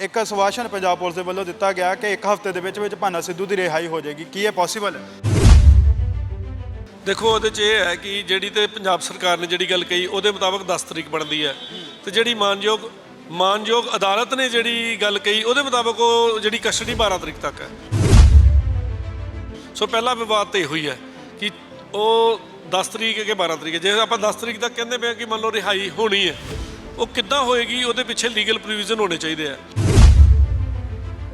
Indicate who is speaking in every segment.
Speaker 1: ਇੱਕ ਸਵਾਸ਼ਨ ਪੰਜਾਬ ਪੁਲਿਸ ਦੇ ਵੱਲੋਂ ਦਿੱਤਾ ਗਿਆ ਕਿ ਇੱਕ ਹਫ਼ਤੇ ਦੇ ਵਿੱਚ ਵਿੱਚ ਭਾਨਾ ਸਿੱਧੂ ਦੀ ਰਿਹਾਈ ਹੋ ਜਾਏਗੀ। ਕੀ ਇਹ ਪੋਸੀਬਲ ਹੈ?
Speaker 2: ਦੇਖੋ, ਉਹਦੇ 'ਚ ਇਹ ਹੈ ਕਿ ਜਿਹੜੀ ਤੇ ਪੰਜਾਬ ਸਰਕਾਰ ਨੇ ਜਿਹੜੀ ਗੱਲ ਕਹੀ, ਉਹਦੇ ਮੁਤਾਬਕ 10 ਤਰੀਕ ਬਣਦੀ ਹੈ। ਤੇ ਜਿਹੜੀ ਮਾਨਯੋਗ ਮਾਨਯੋਗ ਅਦਾਲਤ ਨੇ ਜਿਹੜੀ ਗੱਲ ਕਹੀ, ਉਹਦੇ ਮੁਤਾਬਕ ਉਹ ਜਿਹੜੀ ਕਸਟਡੀ 12 ਤਰੀਕ ਤੱਕ ਹੈ। ਸੋ ਪਹਿਲਾ ਵਿਵਾਦ ਤੇ ਇਹੋ ਹੀ ਹੈ ਕਿ ਉਹ 10 ਤਰੀਕ ਹੈ ਕਿ 12 ਤਰੀਕ ਹੈ। ਜੇ ਆਪਾਂ 10 ਤਰੀਕ ਤੱਕ ਕਹਿੰਦੇ ਪਏ ਹਾਂ ਕਿ ਮੰਨ ਲਓ ਰਿਹਾਈ ਹੋਣੀ ਹੈ, ਉਹ ਕਿੱਦਾਂ ਹੋਏਗੀ, ਉਹਦੇ ਪਿੱਛੇ ਲੀਗਲ ਪ੍ਰੋਵੀਜ਼ਨ ਹੋਣੇ ਚਾਹੀਦੇ ਆ।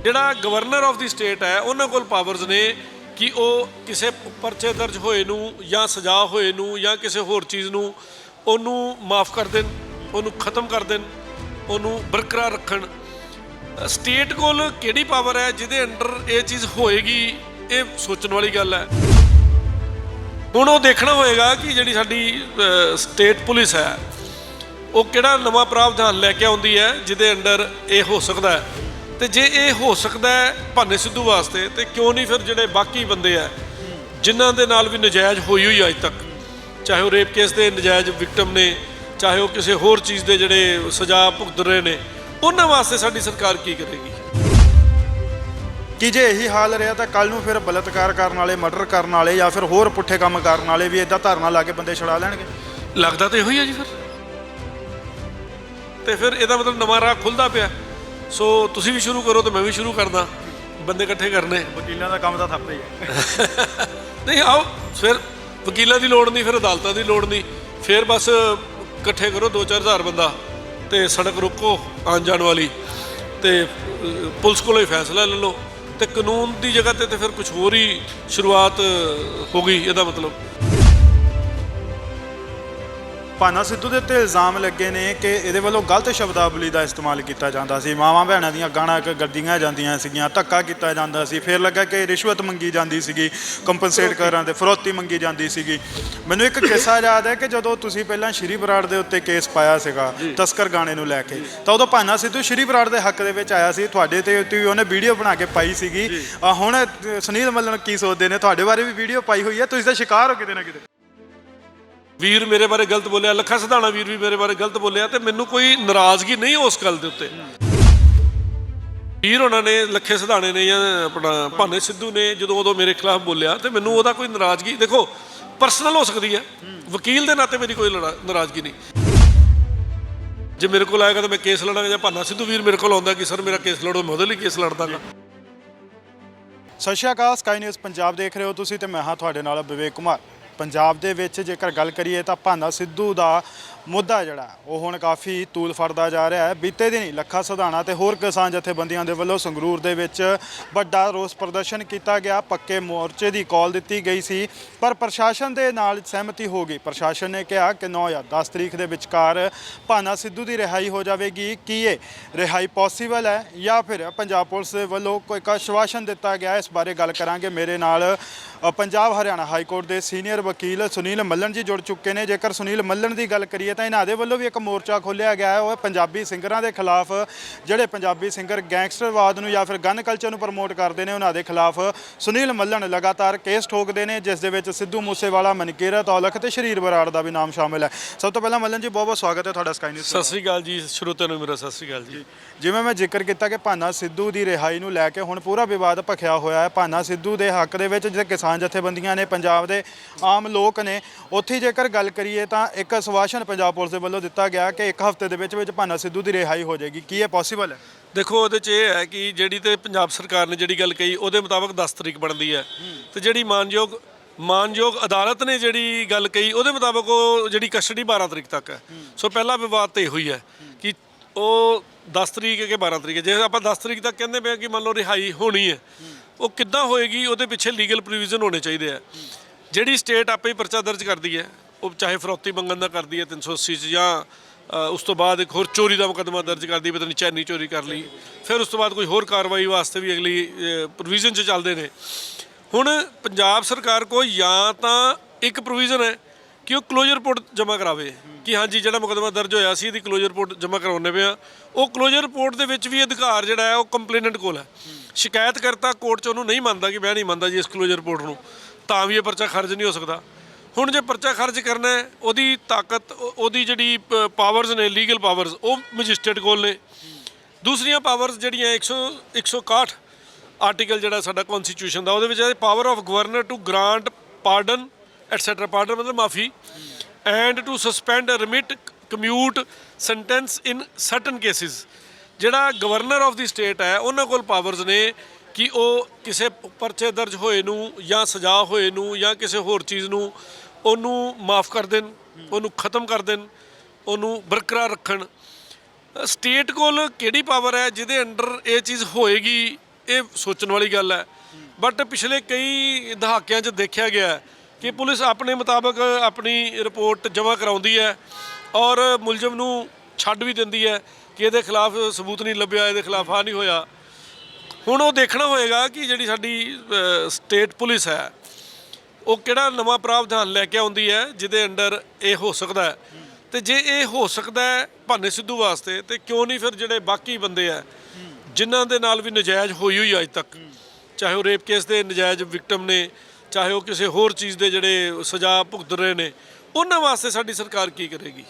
Speaker 2: ਜਿਹੜਾ ਗਵਰਨਰ ਆਫ ਦੀ ਸਟੇਟ ਹੈ, ਉਹਨਾਂ ਕੋਲ ਪਾਵਰਸ ਨੇ ਕਿ ਉਹ ਕਿਸੇ ਪਰਚੇ ਦਰਜ ਹੋਏ ਨੂੰ ਜਾਂ ਸਜ਼ਾ ਹੋਏ ਨੂੰ ਜਾਂ ਕਿਸੇ ਹੋਰ ਚੀਜ਼ ਨੂੰ ਉਹਨੂੰ ਮਾਫ ਕਰ ਦੇਣ, ਉਹਨੂੰ ਖਤਮ ਕਰ ਦੇਣ, ਉਹਨੂੰ ਬਰਕਰਾਰ ਰੱਖਣ। ਸਟੇਟ ਕੋਲ ਕਿਹੜੀ ਪਾਵਰ ਹੈ ਜਿਹਦੇ ਅੰਡਰ ਇਹ ਚੀਜ਼ ਹੋਏਗੀ, ਇਹ ਸੋਚਣ ਵਾਲੀ ਗੱਲ ਹੈ। ਹੁਣ ਉਹ ਦੇਖਣਾ ਹੋਏਗਾ ਕਿ ਜਿਹੜੀ ਸਾਡੀ ਸਟੇਟ ਪੁਲਿਸ ਹੈ, ਉਹ ਕਿਹੜਾ ਨਵਾਂ ਪ੍ਰਾਵਧਾਨ ਲੈ ਕੇ ਆਉਂਦੀ ਹੈ ਜਿਹਦੇ ਅੰਡਰ ਇਹ ਹੋ ਸਕਦਾ ਹੈ। ਤੇ ਜੇ ਇਹ ਹੋ ਸਕਦਾ ਹੈ ਭਾਨੇ ਸਿੱਧੂ ਵਾਸਤੇ ਤੇ ਕਿਉਂ ਨਹੀਂ ਫਿਰ ਜਿਹੜੇ ਬਾਕੀ ਬੰਦੇ ਆ ਜਿਨ੍ਹਾਂ ਦੇ ਨਾਲ ਵੀ ਨਜਾਇਜ਼ ਹੋਈ ਹੋਈ ਅੱਜ ਤੱਕ ਚਾਹੇ ਉਹ ਰੇਪ ਕੇਸ ਦੇ ਨਜਾਇਜ਼ ਵਿਕਟਮ ਨੇ ਚਾਹੇ ਉਹ ਕਿਸੇ ਹੋਰ ਚੀਜ਼ ਦੇ ਜਿਹੜੇ ਸਜ਼ਾ ਭੁਗਤ ਰਹੇ ਨੇ ਉਹਨਾਂ ਵਾਸਤੇ ਸਾਡੀ ਸਰਕਾਰ ਕੀ ਕਰੇਗੀ?
Speaker 1: ਕਿ ਜੇ ਇਹੀ ਹਾਲ ਰਿਹਾ ਤਾਂ ਕੱਲ ਨੂੰ ਫਿਰ ਬਲਤਕਾਰ ਕਰਨ ਵਾਲੇ ਮਰਡਰ ਕਰਨ ਵਾਲੇ ਜਾਂ ਫਿਰ ਹੋਰ ਪੁੱਠੇ ਕੰਮ ਕਰਨ ਵਾਲੇ ਵੀ ਇਦਾਂ ਧਰਨਾ ਲਾ ਕੇ ਬੰਦੇ ਛੁਡਾ ਲੈਣਗੇ।
Speaker 2: ਲੱਗਦਾ ਤੇ ਇਹੋ ਹੀ ਹੈ ਜੀ ਫਿਰ। ਤੇ ਫਿਰ ਇਹਦਾ ਮਤਲਬ ਨਵਾਂ ਰਾਹ ਖੁੱਲਦਾ ਪਿਆ। ਸੋ ਤੁਸੀਂ ਵੀ ਸ਼ੁਰੂ ਕਰੋ ਤੇ ਮੈਂ ਵੀ ਸ਼ੁਰੂ ਕਰਦਾ। ਬੰਦੇ ਇਕੱਠੇ ਕਰਨੇ।
Speaker 1: ਵਕੀਲਾਂ ਦਾ ਕੰਮ ਤਾਂ ਥੱਪੇ ਹੀ ਹੈ
Speaker 2: ਨਹੀਂ ਆਓ ਫਿਰ ਵਕੀਲਾਂ ਦੀ ਲੋੜ ਨਹੀਂ ਫਿਰ ਅਦਾਲਤਾਂ ਦੀ ਲੋੜ ਨਹੀਂ। ਫਿਰ ਬਸ ਇਕੱਠੇ ਕਰੋ 2-4000 ਬੰਦਾ। ਤੇ ਸੜਕ ਰੋਕੋ ਆਉਣ ਜਾਣ ਵਾਲੀ। ਤੇ ਪੁਲਿਸ ਕੋਲੋਂ ਹੀ ਫੈਸਲਾ ਲੈ ਲਓ। ਤੇ ਕਾਨੂੰਨ ਦੀ ਜਗ੍ਹਾ ਤੇ ਤੇ ਫਿਰ ਕੁਝ ਹੋਰ ਹੀ ਸ਼ੁਰੂਆਤ ਹੋ ਗਈ ਇਹਦਾ ਮਤਲਬ।
Speaker 1: ਭਾਨਾ ਸਿੱਧੂ ਦੇ ਉੱਤੇ ਇਲਜ਼ਾਮ ਲੱਗੇ ਨੇ ਕਿ ਇਹਦੇ ਵੱਲੋਂ ਗਲਤ ਸ਼ਬਦਾਵਲੀ ਦਾ ਇਸਤੇਮਾਲ ਕੀਤਾ ਜਾਂਦਾ ਸੀ। ਮਾਵਾਂ ਭੈਣਾਂ ਦੀਆਂ ਗਾਣਾ ਕ ਗੱਡੀਆਂ ਜਾਂਦੀਆਂ ਸੀਗੀਆਂ ਧੱਕਾ ਕੀਤਾ ਜਾਂਦਾ ਸੀ। ਫਿਰ ਲੱਗਾ ਕਿ ਰਿਸ਼ਵਤ ਮੰਗੀ ਜਾਂਦੀ ਸੀਗੀ ਕੰਪਨਸੇਟ ਕਰਨ ਦੇ ਫਰੋਤੀ ਮੰਗੀ ਜਾਂਦੀ ਸੀਗੀ। ਮੈਨੂੰ ਇੱਕ ਕਿੱਸਾ ਯਾਦ ਹੈ ਕਿ ਜਦੋਂ ਤੁਸੀਂ ਪਹਿਲਾਂ ਸ਼੍ਰੀ ਬਰਾੜ ਦੇ ਉੱਤੇ ਕੇਸ ਪਾਇਆ ਸੀਗਾ ਤਸਕਰ ਗਾਣੇ ਨੂੰ ਲੈ ਕੇ ਤਾਂ ਉਦੋਂ ਭਾਨਾ ਸਿੱਧੂ ਸ਼੍ਰੀ ਬਰਾੜ ਦੇ ਹੱਕ ਦੇ ਵਿੱਚ ਆਇਆ ਸੀ। ਤੁਹਾਡੇ ਤੇ ਤੁਸੀਂ ਉਹਨੇ ਵੀਡੀਓ ਬਣਾ ਕੇ ਪਾਈ ਸੀਗੀ। ਹੁਣ ਸੁਨੀਲ ਮੱਲਣ ਕੀ ਸੋਚਦੇ ਨੇ? ਤੁਹਾਡੇ ਬਾਰੇ ਵੀ ਵੀਡੀਓ ਪਾਈ ਹੋਈ ਹੈ। ਤੁਸੀਂ ਤਾਂ ਸ਼ਿਕਾਰ ਹੋ ਕਿਤੇ ਨਾ ਕਿਤੇ।
Speaker 2: ਵੀਰ ਮੇਰੇ ਬਾਰੇ ਗਲਤ ਬੋਲਿਆ, ਲੱਖਾ ਸਿਧਾਣਾ ਵੀਰ ਵੀ ਮੇਰੇ ਬਾਰੇ ਗਲਤ ਬੋਲਿਆ ਤੇ ਮੈਨੂੰ ਕੋਈ ਨਾਰਾਜ਼ਗੀ ਨਹੀਂ ਉਸ ਗੱਲ ਦੇ ਉੱਤੇ। ਵੀਰ ਉਹਨਾਂ ਨੇ ਲੱਖੇ ਸਿਧਾਣੇ ਨੇ ਜਾਂ ਆਪਣਾ ਭਾਨੇ ਸਿੱਧੂ ਨੇ ਜਦੋਂ ਉਦੋਂ ਮੇਰੇ ਖਿਲਾਫ ਬੋਲਿਆ ਤੇ ਮੈਨੂੰ ਉਹਦਾ ਕੋਈ ਨਾਰਾਜ਼ਗੀ, ਦੇਖੋ ਪਰਸਨਲ ਹੋ ਸਕਦੀ ਹੈ। ਵਕੀਲ ਦੇ ਨਾਤੇ ਮੇਰੀ ਕੋਈ ਲੜਾ- ਨਾਰਾਜ਼ਗੀ ਨਹੀਂ। ਜੇ ਮੇਰੇ ਕੋਲ ਆਏਗਾ ਤਾਂ ਮੈਂ ਕੇਸ ਲੜਾਂਗਾ ਜਾਂ ਭਾਨਾ ਸਿੱਧੂ ਵੀਰ ਮੇਰੇ ਕੋਲ ਆਉਂਦਾ ਕਿ ਸਰ ਮੇਰਾ ਕੇਸ ਲੜੋ, ਮੈਂ ਉਹਦੇ ਲਈ ਕੇਸ ਲੜਦਾਗਾ।
Speaker 1: ਸਤਿ ਸ਼੍ਰੀ ਅਕਾਲ, ਸਕਾਈ ਨਿਊਜ਼ ਪੰਜਾਬ ਦੇਖ ਰਹੇ ਹੋ ਤੁਸੀਂ ਤੇ ਮੈਂ ਹਾਂ ਤੁਹਾਡੇ ਨਾਲ ਵਿਵੇਕ ਕੁਮਾਰ। ਪੰਜਾਬ ਦੇ ਵਿੱਚ ਜੇਕਰ ਗੱਲ ਕਰੀਏ ਤਾਂ ਭਾਨਾ ਸਿੱਧੂ ਦਾ ਮੁੱਦਾ ਜਿਹੜਾ, ਉਹ ਹੁਣ ਕਾਫੀ ਤੂਲ ਫੜਦਾ ਜਾ ਰਿਹਾ ਹੈ। ਬੀਤੇ ਦਿਨੀ ਲੱਖਾ ਸਧਾਣਾ ਤੇ ਹੋਰ ਕਿਸਾਨ ਜਥੇਬੰਦੀਆਂ ਦੇ ਵੱਲੋਂ ਸੰਗਰੂਰ ਦੇ ਵਿੱਚ ਵੱਡਾ ਰੋਸ ਪ੍ਰਦਰਸ਼ਨ ਕੀਤਾ ਗਿਆ। ਪੱਕੇ ਮੋਰਚੇ ਦੀ ਕਾਲ ਦਿੱਤੀ ਗਈ ਸੀ, ਪਰ ਪ੍ਰਸ਼ਾਸਨ ਦੇ ਨਾਲ ਸਹਿਮਤੀ ਹੋ ਗਈ। ਪ੍ਰਸ਼ਾਸਨ ਨੇ ਕਿਹਾ ਕਿ 9 ਜਾਂ 10 ਤਰੀਕ ਦੇ ਵਿਚਕਾਰ ਭਾਨਾ ਸਿੱਧੂ ਦੀ ਰਿਹਾਈ ਹੋ ਜਾਵੇਗੀ। ਕੀ ਇਹ ਰਿਹਾਈ ਪੋਸੀਬਲ ਹੈ ਜਾਂ ਫਿਰ ਪੰਜਾਬ ਪੁਲਿਸ ਦੇ ਵੱਲੋਂ ਕੋਈ ਆਸ਼ਵਾਸਨ ਦਿੱਤਾ ਗਿਆ? ਇਸ ਬਾਰੇ ਗੱਲ ਕਰਾਂਗੇ। ਮੇਰੇ ਨਾਲ ਪੰਜਾਬ ਹਰਿਆਣਾ ਹਾਈ ਕੋਰਟ ਦੇ ਸੀਨੀਅਰ ਵਕੀਲ ਸੁਨੀਲ ਮੱਲਣ ਜੀ ਜੁੜ ਚੁੱਕੇ ਨੇ। ਜੇਕਰ ਸੁਨੀਲ ਮੱਲਣ ਦੀ ਗੱਲ ਕਰੀਏ ਤਾਂ ਇਹਨਾਂ ਦੇ ਵੱਲੋਂ ਵੀ ਇੱਕ ਮੋਰਚਾ ਖੋਲ੍ਹਿਆ ਗਿਆ ਹੈ। ਉਹ ਪੰਜਾਬੀ ਸਿੰਗਰਾਂ ਦੇ ਖਿਲਾਫ ਜਿਹੜੇ ਪੰਜਾਬੀ ਸਿੰਗਰ ਗੈਂਗਸਟਰਵਾਦ ਨੂੰ ਜਾਂ ਫਿਰ ਗਨ ਕਲਚਰ ਨੂੰ ਪ੍ਰਮੋਟ ਕਰਦੇ ਨੇ ਉਹਨਾਂ ਦੇ ਖਿਲਾਫ ਸੁਨੀਲ ਮੱਲਣ ਲਗਾਤਾਰ ਕੇਸ ਠੋਕਦੇ ਨੇ ਜਿਸ ਦੇ ਵਿੱਚ ਸਿੱਧੂ ਮੂਸੇਵਾਲਾ ਮਨਕੀਰਤ ਔਲਖ ਤੇ ਸ਼ਰੀਰ ਬਰਾੜ ਦਾ ਵੀ ਨਾਮ ਸ਼ਾਮਿਲ ਹੈ। ਸਭ ਤੋਂ ਪਹਿਲਾਂ ਮੱਲਣ ਜੀ ਬਹੁਤ ਬਹੁਤ ਸਵਾਗਤ ਹੈ ਤੁਹਾਡਾ ਸਕਾਈ ਨਿਊਜ਼
Speaker 2: ਸਤਿ ਸ੍ਰੀ ਅਕਾਲ ਜੀ ਸ਼ਰੋਤਿਆਂ ਨੂੰ ਮੇਰਾ ਸਤਿ ਸ੍ਰੀ ਅਕਾਲ ਜੀ।
Speaker 1: ਜਿਵੇਂ ਮੈਂ ਜ਼ਿਕਰ ਕੀਤਾ ਕਿ ਭਾਨਾ ਸਿੱਧੂ ਦੀ ਰਿਹਾਈ ਨੂੰ ਲੈ ਕੇ ਹੁਣ ਪੂਰਾ ਵਿਵਾਦ ਭਖਿਆ ਹੋਇਆ ਹੈ। ਭਾਨਾ ਸਿੱਧੂ ਦੇ ਹੱਕ ਦੇ ਵਿੱਚ ਜਿਹੜੇ ਕਿਸਾਨ ਜਥੇਬੰਦੀਆਂ ਨੇ ਪੰਜਾਬ ਦੇ ਆਮ ਲੋਕ ਨੇ ਉੱਥੇ ਜੇਕਰ ਗੱਲ ਕਰੀਏ ਤਾਂ ਇੱਕ ਸਵਾਸ਼ਨ ਪੰਜਾਬ ਪੁਲਿਸ ਦੇ ਵੱਲੋਂ ਦਿੱਤਾ ਗਿਆ ਕਿ ਇੱਕ ਹਫ਼ਤੇ ਦੇ ਵਿੱਚ ਵਿੱਚ ਭਾਨਾ ਸਿੱਧੂ ਦੀ ਰਿਹਾਈ ਹੋ ਜਾਏਗੀ। ਕੀ ਇਹ ਪੋਸੀਬਲ ਹੈ?
Speaker 2: ਦੇਖੋ, ਉਹਦੇ 'ਚ ਇਹ ਹੈ ਕਿ ਜਿਹੜੀ ਤੇ ਪੰਜਾਬ ਸਰਕਾਰ ਨੇ ਜਿਹੜੀ ਗੱਲ ਕਹੀ, ਉਹਦੇ ਮੁਤਾਬਕ 10 ਤਰੀਕ ਬਣਦੀ ਹੈ। ਤੇ ਜਿਹੜੀ ਮਾਨਯੋਗ ਮਾਨਯੋਗ ਅਦਾਲਤ ਨੇ ਜਿਹੜੀ ਗੱਲ ਕਹੀ, ਉਹਦੇ ਮੁਤਾਬਕ ਉਹ ਜਿਹੜੀ ਕਸਟਡੀ 12 ਤਰੀਕ ਤੱਕ ਹੈ। ਸੋ ਪਹਿਲਾ ਵਿਵਾਦ ਤੇ ਇਹੋ ਹੀ ਹੈ ਕਿ ਉਹ 10 ਤਰੀਕ ਹੈ ਕਿ 12 ਤਰੀਕ ਹੈ। ਜੇ ਆਪਾਂ 10 ਤਰੀਕ ਤੱਕ ਕਹਿੰਦੇ ਪਏ ਹਾਂ ਕਿ ਮੰਨ ਲਓ ਰਿਹਾਈ ਹੋਣੀ ਹੈ, ਉਹ ਕਿੱਦਾਂ ਹੋਏਗੀ, ਉਹਦੇ ਪਿੱਛੇ ਲੀਗਲ ਪ੍ਰੋਵੀਜ਼ਨ ਹੋਣੇ ਚਾਹੀਦੇ ਆ ਜਿਹੜੀ ਸਟੇਟ ਆਪੇ ਹੀ ਪਰਚਾ ਦਰਜ ਕਰਦੀ ਹੈ ਉਹ ਚਾਹੇ ਫਰੌਤੀ ਮੰਗਣ ਦਾ ਕਰਦੀ ਹੈ 380 ਚ ਜਾਂ ਉਸ ਤੋਂ ਬਾਅਦ ਇੱਕ ਹੋਰ ਚੋਰੀ ਦਾ ਮੁਕੱਦਮਾ ਦਰਜ ਕਰਦੀ ਪਤਾ ਨਹੀਂ ਚੈਨੀ ਚੋਰੀ ਕਰ ਲਈ। ਫਿਰ ਉਸ ਤੋਂ ਬਾਅਦ ਕੋਈ ਹੋਰ ਕਾਰਵਾਈ ਵਾਸਤੇ ਵੀ ਅਗਲੀ ਪ੍ਰੋਵੀਜ਼ਨ 'ਚ ਚੱਲਦੇ ਨੇ। ਹੁਣ ਪੰਜਾਬ ਸਰਕਾਰ ਕੋ ਜਾਂ ਤਾਂ ਇੱਕ ਪ੍ਰੋਵੀਜ਼ਨ ਹੈ ਕਿ ਉਹ ਕਲੋਜ਼ਰ ਰਿਪੋਰਟ ਜਮ੍ਹਾਂ ਕਰਾਵੇ। ਕਿ ਹਾਂਜੀ, ਜਿਹੜਾ ਮੁਕੱਦਮਾ ਦਰਜ ਹੋਇਆ ਸੀ, ਇਹਦੀ ਕਲੋਜ਼ਰ ਰਿਪੋਰਟ ਜਮ੍ਹਾਂ ਕਰਾਉਣੇ ਪਿਆ ਉਹ ਕਲੋਜ਼ਰ ਰਿਪੋਰਟ ਦੇ ਵਿੱਚ ਵੀ ਅਧਿਕਾਰ ਜਿਹੜਾ ਹੈ, ਉਹ ਕੰਪਲੇਨੈਂਟ ਕੋਲ ਹੈ। ਸ਼ਿਕਾਇਤ ਕਰਤਾ ਕੋਰਟ 'ਚ ਉਹਨੂੰ ਨਹੀਂ ਮੰਨਦਾ ਕਿ ਮੈਂ ਨਹੀਂ ਮੰਨਦਾ ਜੀ ਇਸ ਕਲੋਜ਼ਰ ਰਿਪੋਰਟ ਨੂੰ। ਤਾਂ ਵੀ ਇਹ ਪਰਚਾ ਖਰਚ ਨਹੀਂ ਹੋ ਸਕਦਾ। ਹੁਣ ਜੇ ਪਰਚਾ ਖਰਚ ਕਰਨਾ ਹੈ, ਉਹਦੀ ਤਾਕਤ ਉਹਦੀ ਜਿਹੜੀ ਪਾਵਰਸ ਨੇ ਲੀਗਲ ਪਾਵਰਸ ਉਹ ਮੈਜਿਸਟਰੇਟ ਕੋਲ ਨੇ। ਦੂਸਰੀਆਂ ਪਾਵਰਸ ਜਿਹੜੀਆਂ 100 161 ਆਰਟੀਕਲ ਜਿਹੜਾ ਸਾਡਾ ਕਨਸਟੀਟਿਊਸ਼ਨ ਦਾ, ਉਹਦੇ ਵਿੱਚ ਹੈ power of governor to grant pardon etcetera pardon ਮਤਲਬ ਮਾਫੀ and to suspend remit commute sentence in certain cases ਜਿਹੜਾ ਗਵਰਨਰ ਆਫ ਦੀ ਸਟੇਟ ਹੈ, ਉਹਨਾਂ ਕੋਲ ਪਾਵਰਸ ਨੇ ਕਿ ਉਹ ਕਿਸੇ ਪਰਚੇ ਦਰਜ ਹੋਏ ਨੂੰ ਜਾਂ ਸਜ਼ਾ ਹੋਏ ਨੂੰ ਜਾਂ ਕਿਸੇ ਹੋਰ ਚੀਜ਼ ਨੂੰ ਉਹਨੂੰ ਮਾਫ ਕਰ ਦੇਣ, ਉਹਨੂੰ ਖਤਮ ਕਰ ਦੇਣ, ਉਹਨੂੰ ਬਰਕਰਾਰ ਰੱਖਣ। ਸਟੇਟ ਕੋਲ ਕਿਹੜੀ ਪਾਵਰ ਹੈ, ਜਿਹਦੇ ਅੰਡਰ ਇਹ ਚੀਜ਼ ਹੋਏਗੀ, ਇਹ ਸੋਚਣ ਵਾਲੀ ਗੱਲ ਹੈ। ਬਟ ਪਿਛਲੇ ਕਈ ਦਹਾਕਿਆਂ 'ਚ ਦੇਖਿਆ ਗਿਆ ਕਿ ਪੁਲਿਸ ਆਪਣੇ ਮੁਤਾਬਕ ਆਪਣੀ ਰਿਪੋਰਟ ਜਮ੍ਹਾਂ ਕਰਾਉਂਦੀ ਹੈ ਔਰ ਮੁਲਜ਼ਮ ਨੂੰ ਛੱਡ ਵੀ ਦਿੰਦੀ ਹੈ ਕਿ ਇਹਦੇ ਖਿਲਾਫ ਸਬੂਤ ਨਹੀਂ ਲੱਭਿਆ, ਇਹਦੇ ਖਿਲਾਫ ਆ ਨਹੀਂ ਹੋਇਆ। ਹੁਣ ਉਹ ਦੇਖਣਾ ਹੋਏਗਾ ਕਿ ਜਿਹੜੀ ਸਾਡੀ ਸਟੇਟ ਪੁਲਿਸ ਹੈ ਉਹ ਕਿਹੜਾ ਨਵਾਂ ਪ੍ਰਾਵਧਾਨ ਲੈ ਕੇ ਆਉਂਦੀ ਹੈ, ਜਿਹਦੇ ਅੰਡਰ ਇਹ ਹੋ ਸਕਦਾ ਹੈ। ਤੇ ਜੇ ਇਹ ਹੋ ਸਕਦਾ ਹੈ ਭਾਨੇ ਸਿੱਧੂ ਵਾਸਤੇ, ਤੇ ਕਿਉਂ ਨਹੀਂ ਫਿਰ ਜਿਹੜੇ ਬਾਕੀ ਬੰਦੇ ਆ ਜਿਨ੍ਹਾਂ ਦੇ ਨਾਲ ਵੀ ਨਜਾਇਜ਼ ਹੋਈ ਹੋਈ ਅੱਜ ਤੱਕ। ਚਾਹੇ ਉਹ ਰੇਪ ਕੇਸ ਦੇ ਨਜਾਇਜ਼ ਵਿਕਟਮ ਨੇ, ਚਾਹੇ ਉਹ ਕਿਸੇ ਹੋਰ ਚੀਜ਼ ਦੇ ਜਿਹੜੇ ਸਜ਼ਾ ਭੁਗਤ ਰਹੇ ਨੇ, ਉਹਨਾਂ ਵਾਸਤੇ ਸਾਡੀ ਸਰਕਾਰ ਕੀ ਕਰੇਗੀ?